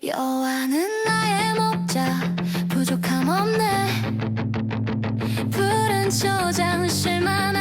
여호와는 나의 목자 부족함 없네. 푸른 초장 쉴만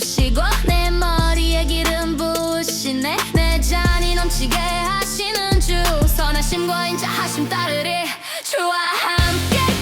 베푸시고 내 머리에 기름 부으시네. 내 잔이 넘치게 하시는 주 선하심과 인자하심 따르리 주와 함께 걸